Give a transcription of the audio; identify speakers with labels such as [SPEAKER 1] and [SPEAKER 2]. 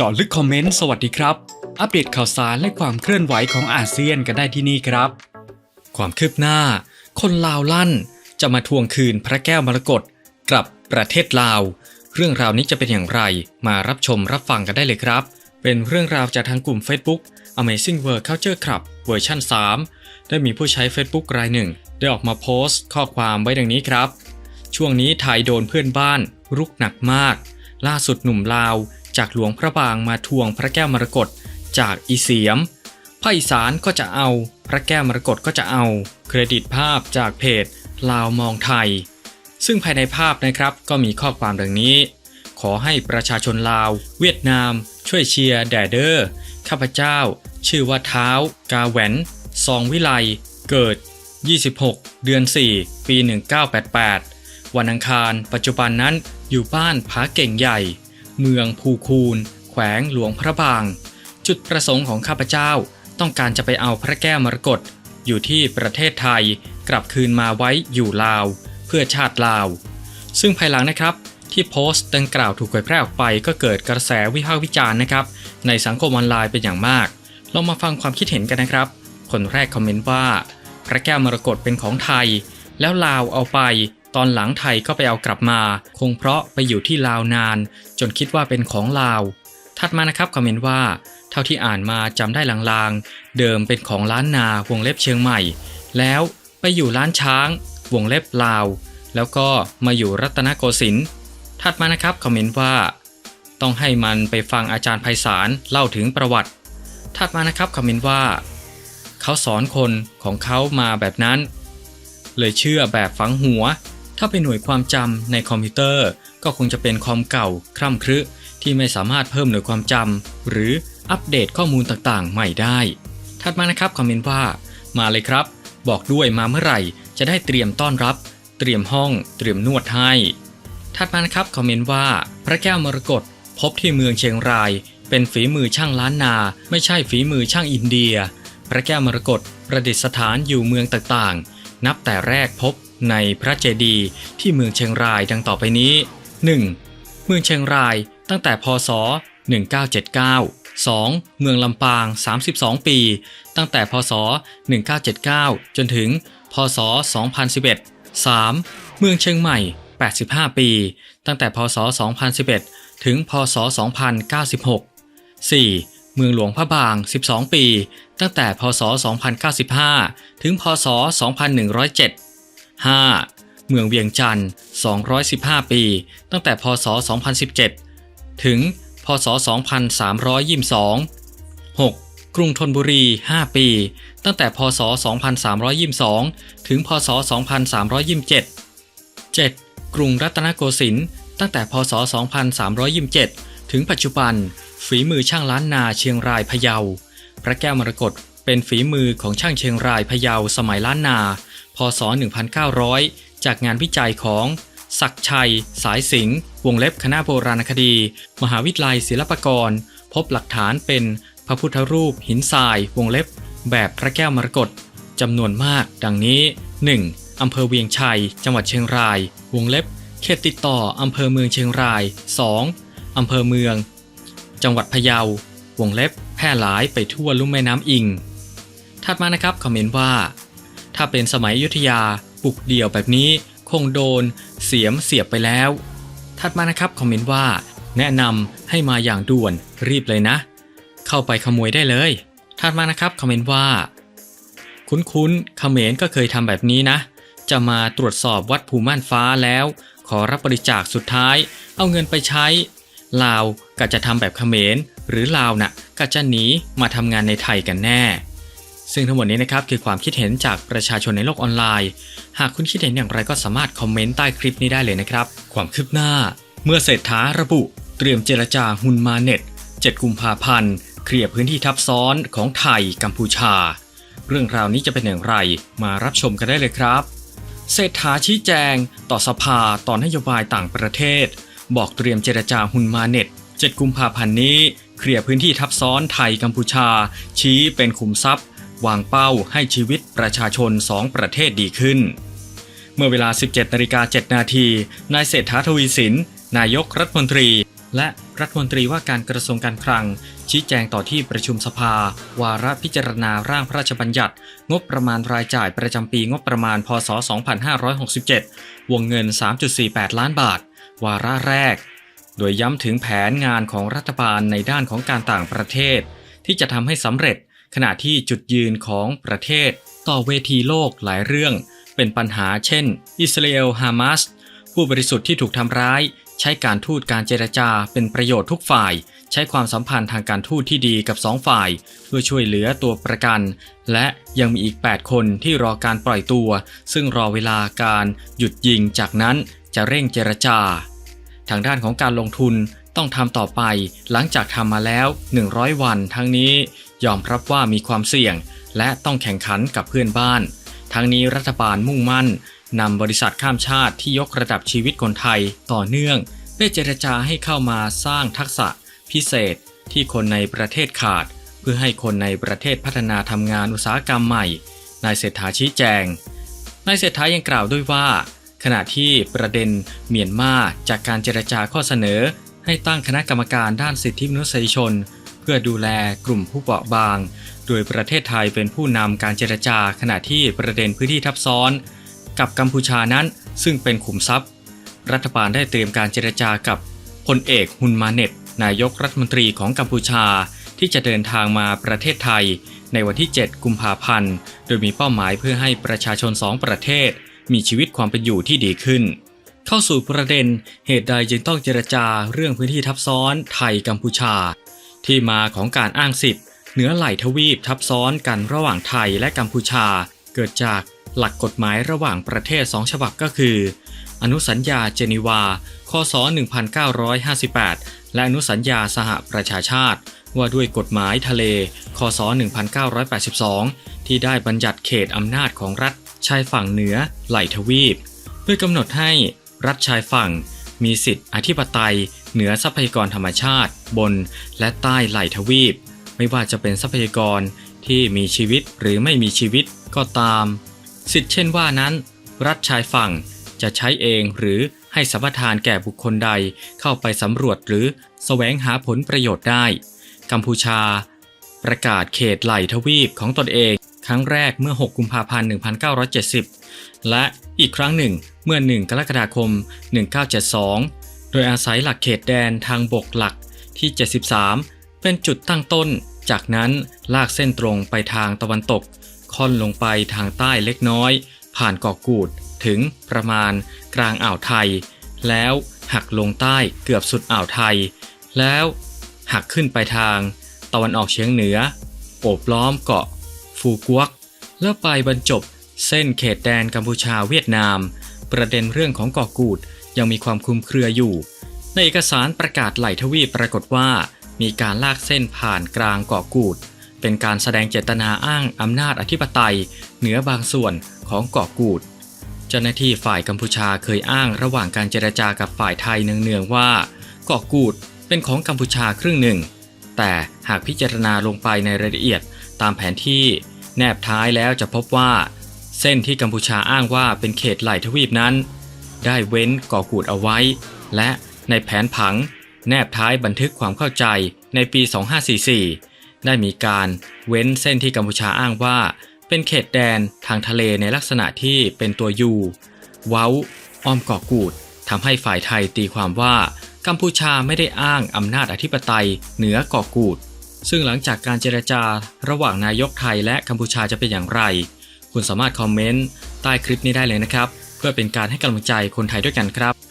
[SPEAKER 1] เจาะลึกคอมเมนต์สวัสดีครับ อัปเดตข่าวสารและความเคลื่อนไหวของอาเซียนกันได้ที่นี่ครับ ความคืบหน้า คนลาวลั่นจะมาทวงคืนพระแก้วมรกตกลับประเทศลาว เรื่องราวนี้จะเป็นอย่างไรมารับชมรับฟังกันได้เลยครับ เป็นเรื่องราวจากทางกลุ่ม Facebook Amazing World Culture Club เวอร์ชัน3 ได้มีผู้ใช้ Facebook รายหนึ่ง ได้ออกมาโพสต์ข้อความไว้ดังนี้ครับ ช่วงนี้ไทยโดนเพื่อนบ้าน รุกหนักมาก ล่าสุดหนุ่มลาว จากหลวงพระบางมาทวงพระแก้วมรกตจากอีเสียมภาคอีสานก็จะเอา พระแก้วมรกตก็จะเอา เครดิตภาพจากเพจลาวมองไทย ซึ่งภายในภาพนะครับก็มีข้อความดังนี้ ขอให้ประชาชนลาว เวียดนาม ช่วยเชียร์แดเดอร์ข้าพเจ้า ชื่อว่าเท้า กาแหวนซองวิไล เกิด 26 เดือน 4 ปี 1988 วันอังคาร ปัจจุบันนั้นอยู่บ้านผาเก่งใหญ่ เมืองภูคูนแขวงหลวงพระบาง จุดประสงค์ของข้าพเจ้าต้องการจะไปเอาพระแก้วมรกตอยู่ที่ประเทศไทยกลับคืนมาไว้อยู่ลาว เพื่อชาติลาว ซึ่งภายหลังนะครับที่โพสต์ดังกล่าวถูกเผยแพร่ออกไป ก็เกิดกระแสวิพากษ์วิจารณ์นะครับ ในสังคมออนไลน์เป็นอย่างมากลองมาฟังความคิดเห็นกันนะครับ คนแรกคอมเมนต์ว่า พระแก้วมรกตเป็นของไทย แล้วลาวเอาไป ตอนหลังไทยก็ไปเอากลับมา คงเพราะไปอยู่ที่ลาวนาน จนคิดว่าเป็นของลาว ถัดมานะครับคอมเมนต์ว่า เท่าที่อ่านมาจำได้ลางๆ เดิมเป็นของล้านนาวงเล็บเชียงใหม่ แล้วไปอยู่ล้านช้าง วงเล็บลาว แล้วก็มาอยู่รัตนโกสินทร์ถัดมานะครับคอมเมนต์ว่า ต้องให้มันไปฟังอาจารย์ไพศาลเล่าถึงประวัติ ถัดมานะครับคอมเมนต์ว่า เขาสอนคนของเขามาแบบนั้น เลยเชื่อแบบฝังหัว ถ้าเป็นหน่วยความจำในคอมพิวเตอร์ ก็คงจะเป็นคอมเก่าคร่ำครึที่ไม่สามารถเพิ่มหน่วยความจำหรืออัปเดตข้อมูลต่างๆ ใหม่ได้ ถัดมานะครับคอมเมนต์ว่า มาเลยครับ บอกด้วยมาเมื่อไหร่ จะได้เตรียมต้อนรับ เตรียมห้องเตรียมนวดให้ ถัดมานะครับคอมเมนต์ว่า พระแก้วมรกตพบที่เมืองเชียงราย เป็นฝีมือช่างล้านนา ไม่ใช่ฝีมือช่างอินเดีย พระแก้วมรกตประดิษฐานอยู่เมืองต่างๆ นับแต่แรกพบ ในพระเจดีย์ที่เมืองเชียงรายดังต่อไปนี้ 1. เมืองเชียงรายตั้งแต่พศ 1979 2. เมืองลำปาง 32 ปี ตั้งแต่พศ 1979 จนถึง พศ 2011 3. เมืองเชียงใหม่ 85 ปี ตั้งแต่พศ 2011 ถึง พศ 2096 4. เมืองหลวงพระบาง 12 ปี ตั้งแต่ พศ 2095 ถึง พศ 2107 5. เมืองเวียงจันทร์ 215 ปี ตั้งแต่พศ 2017 ถึง พศ 2322 6. กรุงธนบุรี 5 ปี ตั้งแต่พศ 2322 ถึง พศ 2327 7. กรุงรัตนโกสินทร์ ตั้งแต่พศ 2327 ถึงปัจจุบัน ฝีมือช่างล้านนาเชียงรายพะเยา พระแก้วมรกตเป็นฝีมือของช่างเชียงรายพะเยาสมัยล้านนา พศ 1900 จากงานวิจัยของ ศักชัย สายสิงห์วงเล็บคณะโบราณคดี มหาวิทยาลัยศิลปากร พบหลักฐานเป็นพระพุทธรูปหินทรายวงเล็บ แบบพระแก้วมรกตจำนวนมาก ดังนี้ 1. อำเภอเวียงชัย จังหวัดเชียงราย วงเล็บ เขตติดต่ออำเภอเมืองเชียงราย 2. อำเภอเมือง จังหวัดพะเยา วงเล็บ แพร่หลายไปทั่วลุ่มแม่น้ำอิง ถัดมานะครับคอมเมนต์ว่า ถ้าเป็นสมัยยุทธยาบุกเดี่ยวแบบนี้ คงโดน เสียมเสียบไปแล้ว ถัดมานะครับคอมเมนต์ว่า แนะนำให้มาอย่างด่วนรีบเลยนะ เข้าไปขโมยได้เลย ถัดมานะครับคอมเมนต์ว่า คุ้นๆเขมรก็เคยทำแบบนี้นะ จะมาตรวจสอบวัดภูม่านฟ้าแล้ว ขอรับบริจาคสุดท้าย เอาเงินไปใช้ลาวก็จะทำแบบเขมรหรือลาวน่ะก็จะหนีมาทำงานในไทยกันแน่ ซึ่งทั้งหมดนี้นะครับคือความคิดเห็นจากประชาชนในโลกออนไลน์ หากคุณคิดเห็นอย่างไรก็สามารถคอมเมนต์ใต้คลิปนี้ได้เลยนะครับ ความคืบหน้า เมื่อเศรษฐาระบุ เตรียมเจรจาฮุนมาเน็ต 7 กุมภาพันธ์เคลียร์พื้นที่ทับซ้อนของไทยกัมพูชา เรื่องราวนี้จะเป็นอย่างไรมารับชมกันได้เลยครับเศรษฐาชี้แจง ต่อสภาต่อนโยบายต่างประเทศ บอกเตรียมเจรจาฮุนมาเน็ต 7 กุมภาพันธ์นี้ เคลียร์พื้นที่ทับซ้อนไทยกัมพูชา ชี้เป็นขุมทรัพย์ วางเป้าให้ชีวิตประชาชน2ประเทศดีขึ้น เมื่อเวลา 17นาฬิกา7นาทีนายเศรษฐาทวีสิน นายกรัฐมนตรี และรัฐมนตรีว่าการกระทรวงการคลัง ชี้แจงต่อที่ประชุมสภา วาระพิจารณาร่างพระราชบัญญัติ งบประมาณรายจ่ายประจำปีงบประมาณ พศ 2567 วงเงิน 3.48 ล้านบาท วาระแรก โดยย้ำถึงแผนงานของรัฐบาลในด้านของการต่างประเทศ ที่จะทำให้สำเร็จ ขณะที่จุดยืนของประเทศ ต่อเวทีโลกหลายเรื่อง เป็นปัญหาเช่น อิสราเอลฮามาสผู้บริสุทธิ์ที่ถูกทำร้าย ใช้การทูตการเจรจาเป็นประโยชน์ทุกฝ่าย ใช้ความสัมพันธ์ทางการทูตที่ดีกับสองฝ่าย เพื่อช่วยเหลือตัวประกัน และยังมีอีก 8 คนที่รอการปล่อยตัว ซึ่งรอเวลาการหยุดยิงจากนั้นจะเร่งเจรจา ทางด้านของการลงทุนต้องทำต่อไปหลังจากทำมาแล้ว 100 วันทั้งนี้ ยอมรับว่ามีความเสี่ยง และต้องแข่งขันกับเพื่อนบ้าน ทั้งนี้รัฐบาลมุ่งมั่นนำบริษัทข้ามชาติที่ยกระดับชีวิตคนไทยต่อเนื่องเพื่อเจรจาให้เข้ามาสร้างทักษะพิเศษที่คนในประเทศขาด เพื่อให้คนในประเทศพัฒนาทำงานอุตสาหกรรมใหม่นายเศรษฐาชี้แจงนายเศรษฐายังกล่าวด้วยว่า ขณะที่ประเด็นเมียนมาจากการเจรจาข้อเสนอ ให้ตั้งคณะกรรมการด้านสิทธิมนุษยชนเพื่อดูแลกลุ่มผู้เปราะบาง โดยประเทศไทยเป็นผู้นำการเจรจาขณะที่ประเด็นพื้นที่ทับซ้อน กับกัมพูชานั้นซึ่งเป็นขุมทรัพย์ รัฐบาลได้เตรียมการเจรจากับพลเอกฮุนมาเน็ต นายกรัฐมนตรีของกัมพูชา ที่จะเดินทางมาประเทศไทย ในวันที่ 7 กุมภาพันธ์ โดยมีเป้าหมายเพื่อให้ประชาชนสองประเทศ มีชีวิตความเป็นอยู่ที่ดีขึ้น เข้าสู่ประเด็นเหตุใดจึงต้องเจรจาเรื่องพื้นที่ทับซ้อนไทยกัมพูชา ที่มาของการอ้างสิทธิ์เหนือไหลทวีปทับซ้อนกันระหว่างไทยและกัมพูชา เกิดจากหลักกฎหมายระหว่างประเทศสองฉบับก็คือ อนุสัญญาเจนีวา คศ 1958 และอนุสัญญาสหประชาชาติ ว่าด้วยกฎหมายทะเล คศ 1982 ที่ได้บัญญัติเขตอำนาจของรัฐชายฝั่งเหนือไหลทวีปเพื่อกำหนดให้รัฐชายฝั่ง มีสิทธิอธิปไตย เหนือทรัพยากรธรรมชาติ บนและใต้ไหลทวีป ไม่ว่าจะเป็นทรัพยากรที่มีชีวิตหรือไม่มีชีวิตก็ตาม สิทธิเช่นว่านั้น รัฐชายฝั่งจะใช้เองหรือให้สัมปทานแก่บุคคลใดเข้าไปสำรวจหรือแสวงหาผลประโยชน์ได้ กัมพูชา ประกาศเขตไหลทวีปของตนเอง ครั้งแรกเมื่อ 6 กุมภาพันธ์ 1970 และอีกครั้งหนึ่งเมื่อ 1 กรกฎาคม 1972 โดยอาศัยหลักเขตแดนทางบกหลักที่ 73 เป็นจุดตั้งต้น จากนั้นลากเส้นตรงไปทางตะวันตก ค่อนลงไปทางใต้เล็กน้อย ผ่านเกาะกูดถึงประมาณกลางอ่าวไทย แล้วหักลงใต้เกือบสุดอ่าวไทย แล้วหักขึ้นไปทาง ตะวันออกเฉียงเหนือ โอบล้อมเกาะฟูกวก แล้วไปบรรจบ เส้นเขตแดนกัมพูชาเวียดนาม ประเด็นเรื่องของเกาะกูดยังมีความคลุมเครืออยู่ ในเอกสารประกาศไหลทวีปปรากฏว่า มีการลากเส้นผ่านกลางเกาะกูด เป็นการแสดงเจตนาอ้างอำนาจอธิปไตย เหนือบางส่วนของเกาะกูด เจ้าหน้าที่ฝ่ายกัมพูชาเคยอ้างระหว่างการเจรจากับฝ่ายไทยเนืองๆว่าเกาะกูดเป็นของกัมพูชาครึ่งหนึ่ง แต่หากพิจารณาลงไปในรายละเอียดตามแผนที่แนบท้ายแล้วจะพบว่า เส้นที่กัมพูชาอ้างว่าเป็นเขตไหลทวีปนั้น ได้เว้นเกาะกูดเอาไว้ และในแผนผัง แนบท้ายบันทึกความเข้าใจในปี 2544 ได้มีการเว้นเส้นที่กัมพูชาอ้างว่า เป็นเขตแดนทางทะเลในลักษณะที่เป็นตัวยูเว้า อ้อมเกาะกูดทำให้ฝ่ายไทยตีความว่ากัมพูชาไม่ได้อ้างอำนาจอธิปไตยเหนือเกาะกูด ซึ่งหลังจากการเจรจาระหว่างนายกไทยและกัมพูชาจะเป็นอย่างไร คุณสามารถคอมเมนต์ใต้คลิปนี้ได้เลยนะครับ เพื่อเป็นการให้กำลังใจคนไทยด้วยกันครับ